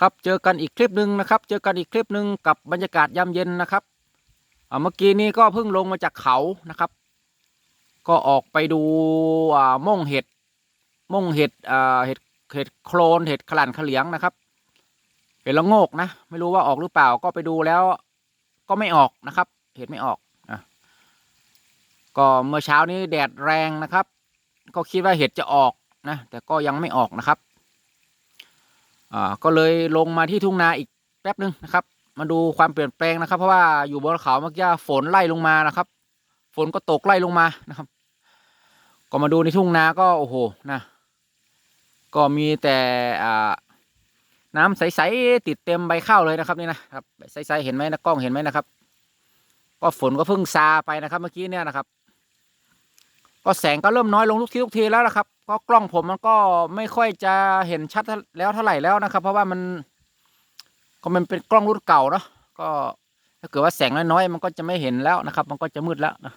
ครับเจอกันอีกคลิปหนึ่งนะครับ เจอกันอีกคลิปหนึ่งกับบรรยากาศยามเย็นนะครับเมื่อกี้นี้ก็เพิ่งลงมาจากเขานะครับ ก็ออกไปดูม่งเห็ดม่งเห็ดเห็ดเห็ดโคลนเห็ดขลั่นขเหลียงนะครับ เห็ดละโงกนะ ไม่รู้ว่าออกหรือเปล่าก็ไปดูแล้ว ก็ไม่ออกนะครับ เห็ดไม่ออกนะก็เมื่อเช้านี้แดดแรงนะครับ ก็คิดว่าเห็ดจะออกนะแต่ก็ยังไม่ออกนะครับ อ่าก็เลยลงมาที่ทุ่งนาอีกแป๊บหนึ่งนะครับ มาดูความเปลี่ยนแปลงนะครับ เพราะว่าอยู่บนเขาเมื่อกี้ฝนไล่ลงมานะครับ ฝนก็ตกไล่ลงมานะครับ ก็มาดูในทุ่งนาก็โอ้โหนะก็มีแต่อ่าน้ำใสๆติดเต็มใบข้าวเลยนะครับนี่นะครับใสๆเห็นไหมนะกล้องเห็นไหมนะครับ ก็ฝนก็เพิ่งซาไปนะครับ เมื่อกี้เนี่ยนะครับ ก็แสงก็เริ่มน้อยลงทุกทีทุกทีแล้วนะครับ ก็กล้องผมมันก็ไม่ค่อยจะเห็นชัดแล้วเท่าไหร่แล้วนะครับ เพราะว่ามันก็มันเป็นกล้องรุ่นเก่าเนาะก็ถ้าเกิดว่าแสงน้อยๆมันก็จะไม่เห็นแล้วนะครับ มันก็จะมืดแล้วนะ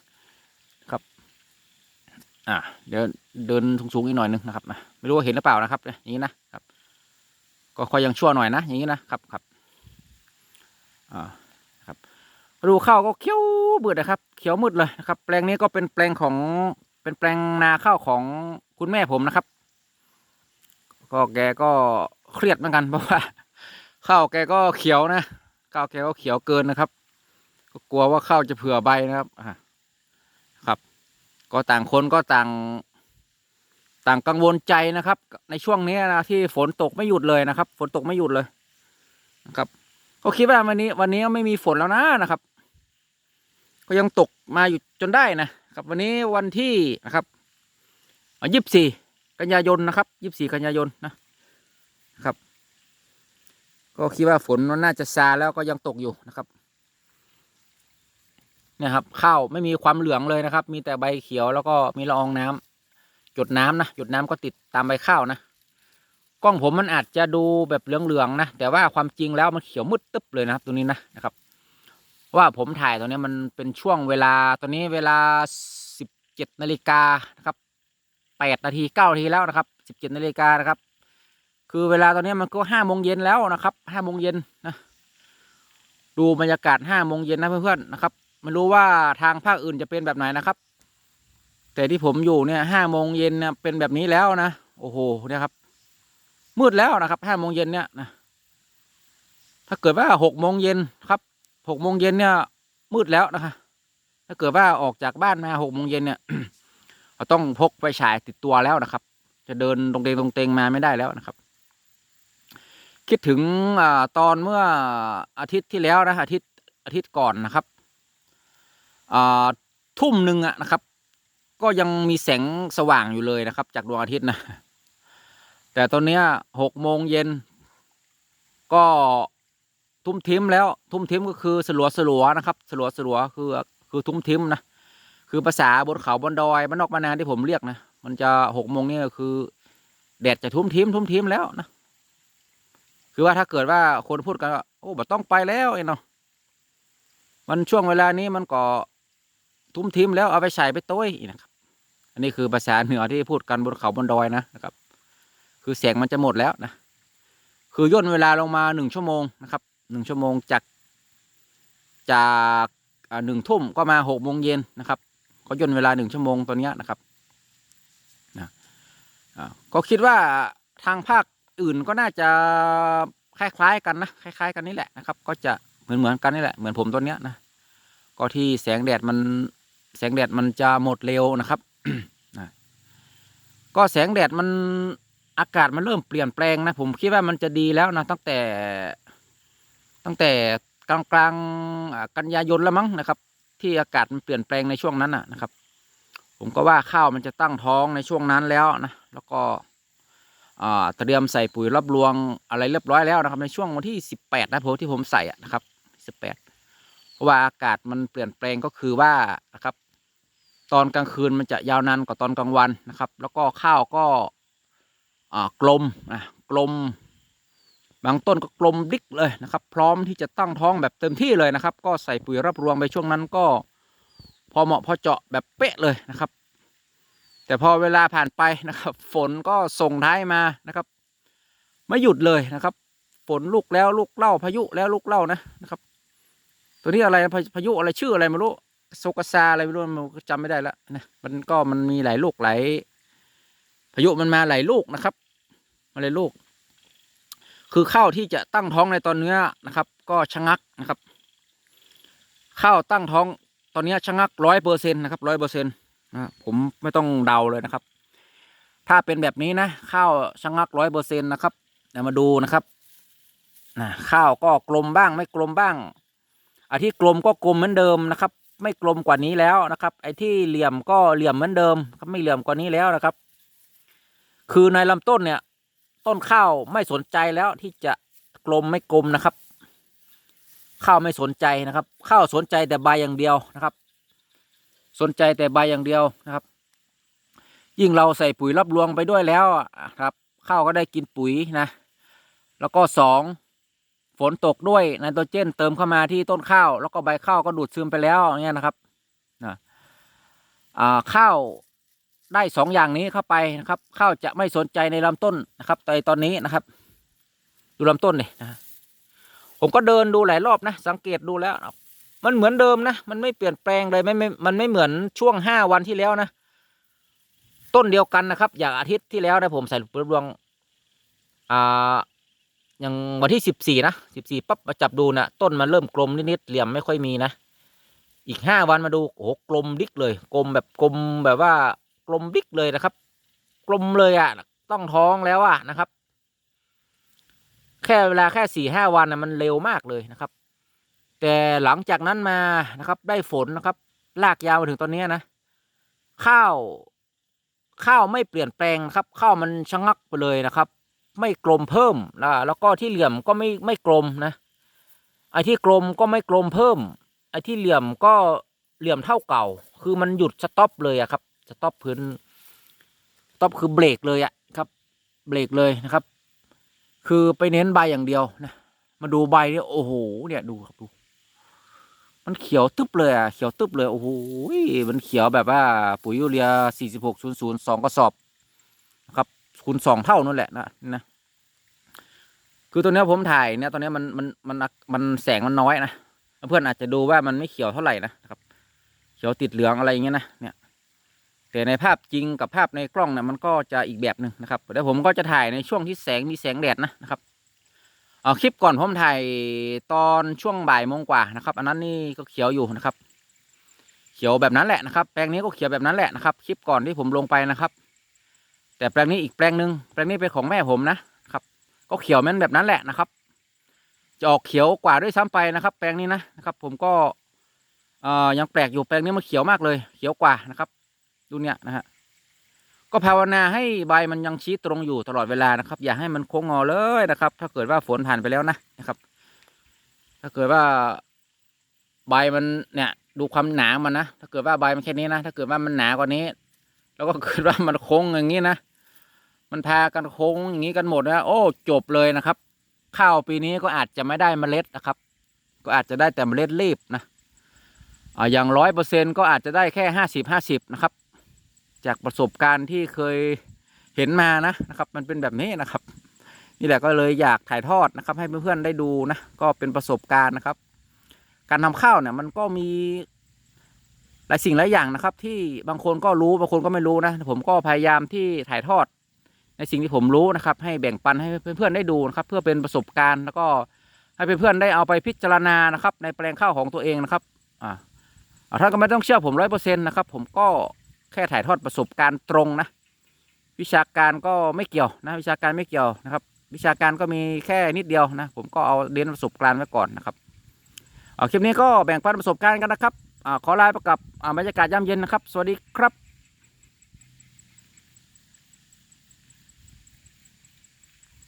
ครับ อ่าเดี๋ยวเดินสูงๆอีกหน่อยนึงนะครับนะไม่รู้ว่าเห็นหรือเปล่านะครับนี่ยอย่างนี้นะครับ ก็ค่อยยังชั่วหน่อยนะอย่างนี้นะครับครับอ่าครับดูข้าวก็เขียวมืดนะครับ เขียวมืดเลยนะครับ แปลงนี้ก็เป็นแปลงของ เป็นแปลงนาข้าวของคุณแม่ผมนะครับ ก็แกก็เครียดเหมือนกันเพราะว่าข้าวแกก็เขียวนะข้าวแกก็เขียวเกินนะครับ ก็กลัวว่าข้าวจะเผื่อใบนะครับอ่าครับ ก็ต่างคนก็ต่าง ต่างกังวลใจนะครับ ในช่วงนี้นะที่ฝนตกไม่หยุดเลยนะครับ ฝนตกไม่หยุดเลยนะครับ ก็คิดว่าวันนี้ วันนี้ไม่มีฝนแล้วนะนะครับ ก็ยังตกมาอยู่จนได้นะ ครับวันนี้วันที่นะครับยี่สิบสี่กันยายนนะครับยี่สิบสี่กันยายนนะครับ ก็คิดว่าฝนมันน่าจะซาแล้วก็ยังตกอยู่นะครับนี่ยครับข้าวไม่มีความเหลืองเลยนะครับ มีแต่ใบเขียวแล้วก็มีละอองน้ำหยดน้ำนะหยดน้ำก็ติดตามใบข้าวนะกล้องผมมันอาจจะดูแบบเหลืองๆนะแต่ว่าความจริงแล้วมันเขียวมืดตึ๊บเลยนะครับตรงนี้นะนะครับ ว่าผมถ่ายตรงนี้มันเป็นช่วงเวลาตอนนี้เวลาสิบเจ็ดนาฬิกานะครับแปดนาทีเก้านาทีแล้วนะครับสิบเจ็ดนาฬิกานะครับ คือเวลาตอนนี้มันก็ห้าโมงเย็นแล้วนะครับห้าโมงเย็นนะดูบรรยากาศห้าโมงเย็นนะเพื่อนๆนะครับไม่รู้ว่าทางภาคอื่นจะเป็นแบบไหนนะครับ แต่ที่ผมอยู่เนี่ยห้าโมงเย็นเนี่ยเป็นแบบนี้แล้วนะโอ้โหเนี่ยครับ มืดแล้วนะครับห้าโมงเย็นเนี่ยนะถ้าเกิดว่าหกโมงเย็นครับ หกโมงเย็นเนี่ย มืดแล้วนะคะ ถ้าเกิดว่าออกจากบ้านมาหกโมงเย็นเนี่ยเราต้องพกไฟฉายติดตัวแล้วนะครับ จะเดินตรงเตงตรงเตงมาไม่ได้แล้วนะครับ คิดถึงอตอนเมื่ออาทิตย์ที่แล้วนะอาทิตย์อาทิตย์ก่อนนะครับทุ่มหนึ่งอะนะครับ ก็ยังมีแสงสว่างอยู่เลยนะครับ จากดวงอาทิตย์นะแต่ตอนเนี้ยหกโมงเย็นก็ ทุ่มทิมแล้ว ทุ่มทิมก็คือสลัวสลัวนะครับ สลัวสลัวคือคือทุ่มทิมนะคือภาษาบนเขาบนดอยบ้านนอกบ้านนาที่ผมเรียกนะมันจะหกโมงนี่ก็คือแดดจะทุ่มทิมทุ่มทิมแล้วนะคือว่าถ้าเกิดว่าคนพูดกันว่าโอ้บ่ต้องไปแล้วไอ้เนาะมันช่วงเวลานี้มันก็ทุ่มทิมแล้วเอาไปใส่ไปต้ยนะครับ อันนี้คือภาษาเหนือที่พูดกันบนเขาบนดอยนะนะครับ คือแสงมันจะหมดแล้วนะคือย่นเวลาลงมาหนึ่งชั่วโมงนะครับ หนึ่งชั่วโมงจากจากหนึ่งทุ่มก็มาหกโมงเย็นนะครับก็ย่นเวลาหนึ่งชั่วโมงตัวนี้นะครับนะก็คิดว่าทางภาคอื่นก็น่าจะคล้ายๆกันนะคล้าย ๆ กันนี่แหละนะครับ ก็จะเหมือนเหมือนกันนี่แหละเหมือนผมตัวเนี้ยนะก็ที่แสงแดดมันแสงแดดมันจะหมดเร็วนะครับนะก็แสงแดดมันอากาศมันเริ่มเปลี่ยนแปลงนะผมคิดว่ามันจะดีแล้วนะตั้งแต่ ตั้งแต่กลางกลางกันยายนแล้วมั้งนะครับ ที่อากาศมันเปลี่ยนแปลงในช่วงนั้นนะครับ ผมก็ว่าข้าวมันจะตั้งท้องในช่วงนั้นแล้วนะแล้วก็เตรียมใส่ปุ๋ยรับรวงอะไรเรียบร้อยแล้วนะครับ ในช่วงวันที่สิบแปดนะผมที่ผมใส่นะครับสิบแปดเพราะว่าอากาศมันเปลี่ยนแปลงก็คือว่านะครับ ตอนกลางคืนมันจะยาวนานกว่าตอนกลางวันนะครับ แล้วก็ข้าวก็กลมนะกลม บางต้นก็กลมดิกเลยนะครับ พร้อมที่จะตั้งท้องแบบเต็มที่เลยนะครับ ก็ใส่ปุ๋ยรับรวงไปช่วงนั้นก็ พอเหมาะพอเจาะแบบเป๊ะเลยนะครับ แต่พอเวลาผ่านไปนะครับ ฝนก็ส่งท้ายมานะครับ ไม่หยุดเลยนะครับ ฝนลูกแล้วลูกเล่าพายุแล้วลูกเล่านะนะครับ ตัวนี้อะไรพาพายุอะไรชื่ออะไรไม่รู้โซกซาอะไรไม่รู้มันจำไม่ได้และนะมันก็มันมีหลายลูกหลายพายุมันมาหลายลูกนะครับ มาหลายลูก คือข้าวที่จะตั้งท้องในตอนเนี้ยนะครับ ก็ชะงักนะครับ ข้าวตั้งท้องตอนเนี้ยชะงักร้อยเปอร์เซ็นต์นะครับร้อยเปอร์เซ็นต์นะผมไม่ต้องเดาเลยนะครับ ถ้าเป็นแบบนี้นะ ข้าวชะงักร้อยเปอร์เซ็นต์นะครับเดี๋ยวมาดูนะครับนะข้าวก็กลมบ้างไม่กลมบ้างไอ้ที่กลมก็กลมเหมือนเดิมนะครับ ไม่กลมกว่านี้แล้วนะครับ ไอ้ที่เหลี่ยมก็เหลี่ยมเหมือนเดิมครับไม่เหลี่ยมกว่านี้แล้วนะครับ คือในลำต้นเนี่ย ต้นข้าวไม่สนใจแล้วที่จะกลมไม่กลมนะครับ ข้าวไม่สนใจนะครับ ข้าวสนใจแต่ใบอย่างเดียวนะครับ สนใจแต่ใบอย่างเดียวนะครับ ยิ่งเราใส่ปุ๋ยรับรวงไปด้วยแล้วอะครับข้าวก็ได้กินปุ๋ยนะ แล้วก็สองฝนตกด้วยไนโตรเจนเติมเข้ามาที่ต้นข้าว แล้วก็ใบข้าวก็ดูดซึมไปแล้วอย่างเงี้ยนะครับนะข้าว ได้สองอย่างนี้เข้าไปนะครับ ข้าวจะไม่สนใจในลำต้นนะครับในตอนนี้นะครับ ดูลำต้นเลยนะผมก็เดินดูหลายรอบนะ สังเกตดูแล้วมันเหมือนเดิมนะ มันไม่เปลี่ยนแปลงเลยไม่ไม่มันไม่เหมือนช่วงห้าวันที่แล้วนะ ต้นเดียวกันนะครับ อย่างอาทิตย์ที่แล้วนะผมใส่ปุ๋ยรวงอ่าอย่างวันที่สิบสี่นะสิบสี่ปั๊บมาจับดูนะต้นมันเริ่มกลมนิดๆเหลี่ยมไม่ค่อยมีนะ อีกห้าวันมาดูโอ้โหกลมดิกเลย กลมแบบกลมแบบว่า ลมดิกเลยนะครับ กลมเลยอะ่ะ ต้องท้องแล้วอะ่ะนะครับ แค่เวลาแค่สี่ห้าวันนะมันเร็วมากเลยนะครับ แต่หลังจากนั้นมานะครับ ได้ฝนนะครับ ลากยาวมาถึงตอนเนี้ยนะ ข้าว ข้าวไม่เปลี่ยนแปลงนะครับ ข้าวมันชะงักไปเลยนะครับ ไม่กลมเพิ่มนะแล้วก็ที่เหลี่ยมก็ไม่ไม่กลมนะไอ้ที่กลมก็ไม่กลมเพิ่มไอ้ที่เหลี่ยมก็เหลี่ยมเท่าเก่า คือมันหยุดสต็อปเลยอะครับ สต็อปพื้นสต็อปคือเบรกเลยอะครับ เบรกเลยนะครับ คือไปเน้นใบอย่างเดียวนะมาดูใบเนี่ยโอ้โหเนี่ยดูครับดู มันเขียวตึ๊บเลยอะเขียวตึ๊บเลยโอ้โหมันเขียวแบบว่าปุ๋ยยูเรีย4600 2กระสอบนะครับคูณสองเท่านั่นแหละนะนะคือตัวนี้ผมถ่ายเนี่ยตอนนี้มันมันมันมันแสงมันน้อยนะเพื่อนอาจจะดูว่ามันไม่เขียวเท่าไหร่นะครับ เขียวติดเหลืองอะไรอย่างเงี้ยนะเนี่ย แต่ในภาพจริงกับภาพในกล้องเนี่ยมันก็จะอีกแบบหนึ่งนะครับเดี๋ยวผมก็จะถ่ายในช่วงที่แสงมีแสงแดดนะนะครับเอาคลิปก่อนผมถ่ายตอนช่วงบ่ายโมงกว่านะครับ อันนั้นนี่ก็เขียวอยู่นะครับ เขียวแบบนั้นแหละนะครับ แปลงนี้ก็เขียวแบบนั้นแหละนะครับ คลิปก่อนที่ผมลงไปนะครับ แต่แปลงนี้อีกแปลงหนึ่งแปลงนี้เป็นของแม่ผมนะครับ ก็เขียวแม่นแบบนั้นแหละนะครับจะออกเขียวกว่าด้วยซ้ำไปนะครับ แปลงนี้นะนะครับ ผมก็เอ่อยังแปลกอยู่แปลงนี้มันเขียวมากเลย เขียวกว่านะครับ ดูเนี่ยนะฮะก็ภาวนาให้ใบมันยังชี้ตรงอยู่ตลอดเวลานะครับ อย่าให้มันโค้งงอเลยนะครับ ถ้าเกิดว่าฝนผ่านไปแล้วนะนะครับ ถ้าเกิดว่าใบมันเนี่ย ดูความหนามันนะถ้าเกิดว่าใบมันแค่นี้นะถ้าเกิดว่ามันหนากว่านี้ แล้วก็เกิดว่ามันโค้งอย่างนี้นะมันพากันโค้งอย่างนี้กันหมดนะโอ้จบเลยนะครับ ข้าวปีนี้ก็อาจจะไม่ได้เมล็ดนะครับ ก็อาจจะได้แต่เมล็ดรีบนะอ่าอย่างร้อยเปอร์เซ็นก็อาจจะได้แค่ห้าสิบห้าสิบนะครับ จากประสบการณ์ที่เคยเห็นมานะนะครับ มันเป็นแบบนี้นะครับ นี่แหละก็เลยอยากถ่ายทอดนะครับ ให้เพื่อนๆได้ดูนะก็เป็นประสบการณ์นะครับ การทำข้าวเนี่ยมันก็มีหลายสิ่งหลายอย่างนะครับ ที่บางคนก็รู้บางคนก็ไม่รู้นะผมก็พยายามที่ถ่ายทอด ในสิ่งที่ผมรู้นะครับ ให้แบ่งปันให้เพื่อนๆได้ดูนะครับ เพื่อเป็นประสบการณ์แล้วก็ให้เพื่อนๆได้เอาไปพิจารณานะครับ ในแปลงข้าวของตัวเองนะครับอ่าอ่าท่านก็ไม่ต้องเชื่อผมร้อยเปอร์เซ็นต์นะครับ ผมก็ แค่ถ่ายทอดประสบการณ์ตรงนะ วิชาการก็ไม่เกี่ยวนะวิชาการไม่เกี่ยวนะครับ วิชาการก็มีแค่นิดเดียวนะ ผมก็เอาเรียนประสบการณ์ไว้ก่อนนะครับเอาคลิปนี้ก็แบ่งปันประสบการณ์กันนะครับอขอลาไปกับบรรยากาศยามเย็นนะครับ สวัสดีครับ